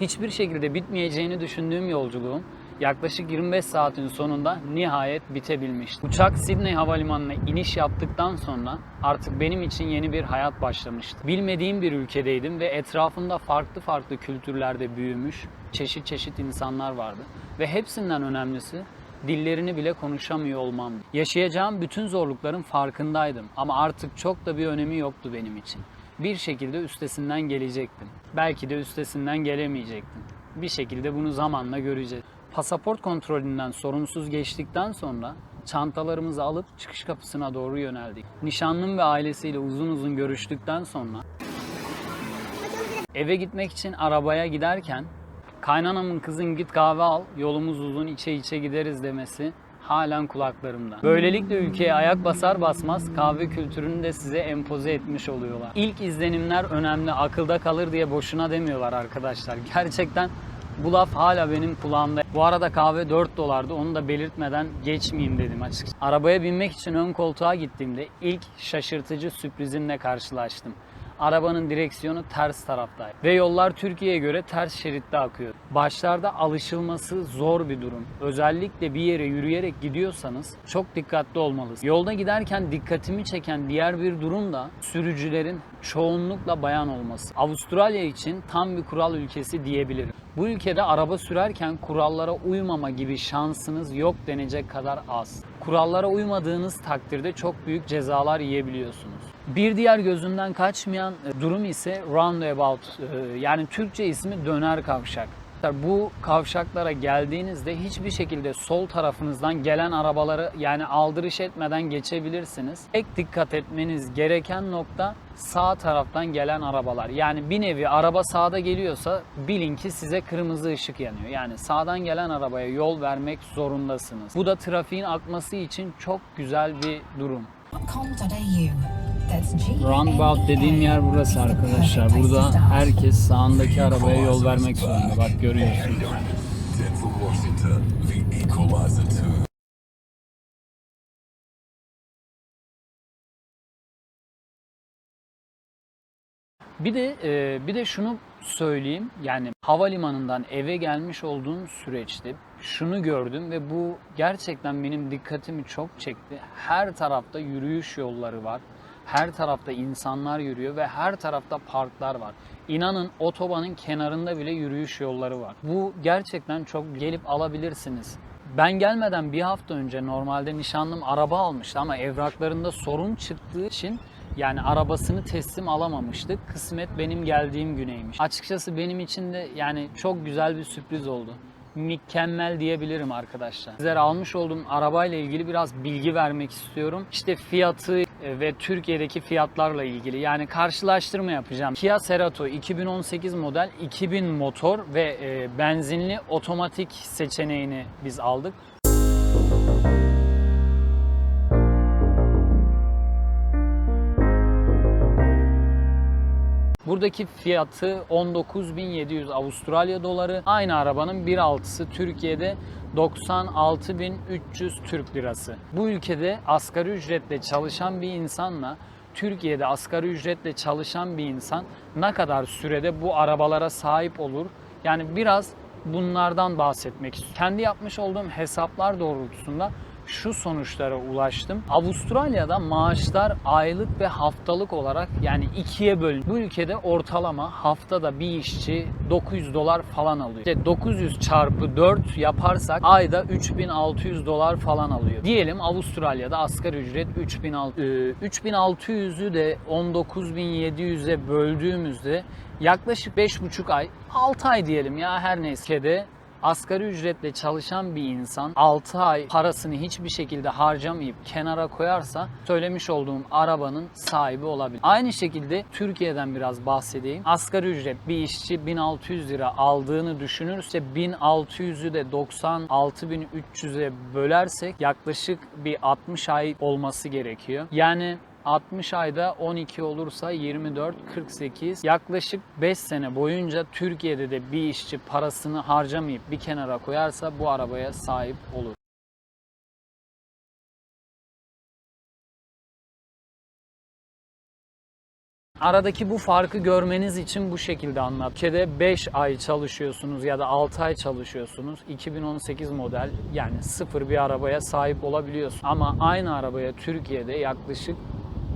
Hiçbir şekilde bitmeyeceğini düşündüğüm yolculuğum yaklaşık 25 saatin sonunda nihayet bitebilmişti. Uçak Sydney Havalimanı'na iniş yaptıktan sonra artık benim için yeni bir hayat başlamıştı. Bilmediğim bir ülkedeydim ve etrafımda farklı farklı kültürlerde büyümüş çeşit çeşit insanlar vardı. Ve hepsinden önemlisi dillerini bile konuşamıyor olmam. Yaşayacağım bütün zorlukların farkındaydım ama artık çok da bir önemi yoktu benim için. Bir şekilde üstesinden gelecektim. Belki de üstesinden gelemeyecektim. Bir şekilde bunu zamanla göreceğiz. Pasaport kontrolünden sorunsuz geçtikten sonra çantalarımızı alıp çıkış kapısına doğru yöneldik. Nişanlım ve ailesiyle uzun uzun görüştükten sonra eve gitmek için arabaya giderken kaynanamın kızın git kahve al yolumuz uzun içe içe gideriz demesi halen kulaklarımda. Böylelikle ülkeye ayak basar basmaz kahve kültürünü de size empoze etmiş oluyorlar. İlk izlenimler önemli, akılda kalır diye boşuna demiyorlar arkadaşlar. Gerçekten bu laf hala benim kulağımda. Bu arada kahve 4 dolardı. Onu da belirtmeden geçmeyeyim dedim açıkçası. Arabaya binmek için ön koltuğa gittiğimde ilk şaşırtıcı sürprizimle karşılaştım. Arabanın direksiyonu ters taraftaydı ve yollar Türkiye'ye göre ters şeritte akıyor. Başlarda alışılması zor bir durum. Özellikle bir yere yürüyerek gidiyorsanız çok dikkatli olmalısınız. Yolda giderken dikkatimi çeken diğer bir durum da sürücülerin çoğunlukla bayan olması. Avustralya için tam bir kural ülkesi diyebilirim. Bu ülkede araba sürerken kurallara uymama gibi şansınız yok denecek kadar az. Kurallara uymadığınız takdirde çok büyük cezalar yiyebiliyorsunuz. Bir diğer gözünden kaçmayan e, durum ise roundabout e, yani Türkçe ismi döner kavşak. Bu kavşaklara geldiğinizde hiçbir şekilde sol tarafınızdan gelen arabaları yani aldırış etmeden geçebilirsiniz. Tek dikkat etmeniz gereken nokta sağ taraftan gelen arabalar. Yani bir nevi araba sağda geliyorsa bilin ki size kırmızı ışık yanıyor. Yani sağdan gelen arabaya yol vermek zorundasınız. Bu da trafiğin akması için çok güzel bir durum. Roundabout dediğim yer burası arkadaşlar. Burada herkes sağındaki arabaya yol vermek zorunda. Bak too. Bir de e, bir de şunu söyleyeyim. Yani havalimanından eve gelmiş olduğum süreçte şunu gördüm ve bu gerçekten benim dikkatimi çok çekti. Her tarafta yürüyüş yolları var. Her tarafta insanlar yürüyor ve her tarafta parklar var. İnanın otobanın kenarında bile yürüyüş yolları var. Bu gerçekten çok gelip alabilirsiniz. Ben gelmeden bir hafta önce normalde nişanlım araba almıştı ama evraklarında sorun çıktığı için yani arabasını teslim alamamıştık. Kısmet benim geldiğim güneymiş. Açıkçası benim için de yani çok güzel bir sürpriz oldu. Mükemmel diyebilirim arkadaşlar. Sizlere almış olduğum arabayla ilgili biraz bilgi vermek istiyorum. İşte fiyatı e, ve Türkiye'deki fiyatlarla ilgili yani karşılaştırma yapacağım. Kia Cerato 2018 model 2000 motor ve e, benzinli otomatik seçeneğini biz aldık. Buradaki fiyatı 19.700 Avustralya doları. Aynı arabanın 1.6'sı Türkiye'de 96.300 Türk lirası. Bu ülkede asgari ücretle çalışan bir insanla Türkiye'de asgari ücretle çalışan bir insan ne kadar sürede bu arabalara sahip olur? Yani biraz bunlardan bahsetmek istiyorum. Kendi yapmış olduğum hesaplar doğrultusunda şu sonuçlara ulaştım. Avustralya'da maaşlar aylık ve haftalık olarak yani ikiye bölün. Bu ülkede ortalama haftada bir işçi 900 dolar falan alıyor. İşte 900 çarpı 4 yaparsak ayda 3600 dolar falan alıyor. Diyelim Avustralya'da asgari ücret 3600. Ee, 3600'ü de 19700'e böldüğümüzde yaklaşık 5,5 ay 6 ay diyelim ya her neyse de Asgari ücretle çalışan bir insan 6 ay parasını hiçbir şekilde harcamayıp kenara koyarsa söylemiş olduğum arabanın sahibi olabilir. Aynı şekilde Türkiye'den biraz bahsedeyim. Asgari ücret bir işçi 1600 lira aldığını düşünürse 1600'ü de 96.300'e bölersek yaklaşık bir 60 ay olması gerekiyor. Yani 60 ayda 12 olursa 24, 48 yaklaşık 5 sene boyunca Türkiye'de de bir işçi parasını harcamayıp bir kenara koyarsa bu arabaya sahip olur. Aradaki bu farkı görmeniz için bu şekilde anlat. Ülkede 5 ay çalışıyorsunuz ya da 6 ay çalışıyorsunuz. 2018 model yani sıfır bir arabaya sahip olabiliyorsun. Ama aynı arabaya Türkiye'de yaklaşık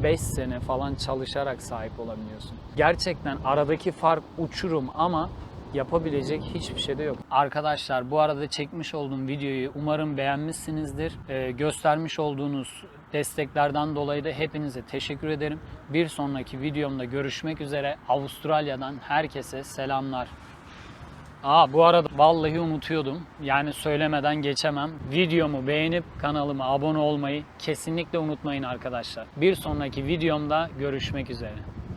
5 sene falan çalışarak sahip olabiliyorsun. Gerçekten aradaki fark uçurum ama yapabilecek hiçbir şey de yok. Arkadaşlar bu arada çekmiş olduğum videoyu umarım beğenmişsinizdir. Ee, göstermiş olduğunuz desteklerden dolayı da hepinize teşekkür ederim. Bir sonraki videomda görüşmek üzere. Avustralya'dan herkese selamlar. Aa bu arada vallahi unutuyordum. Yani söylemeden geçemem. Videomu beğenip kanalıma abone olmayı kesinlikle unutmayın arkadaşlar. Bir sonraki videomda görüşmek üzere.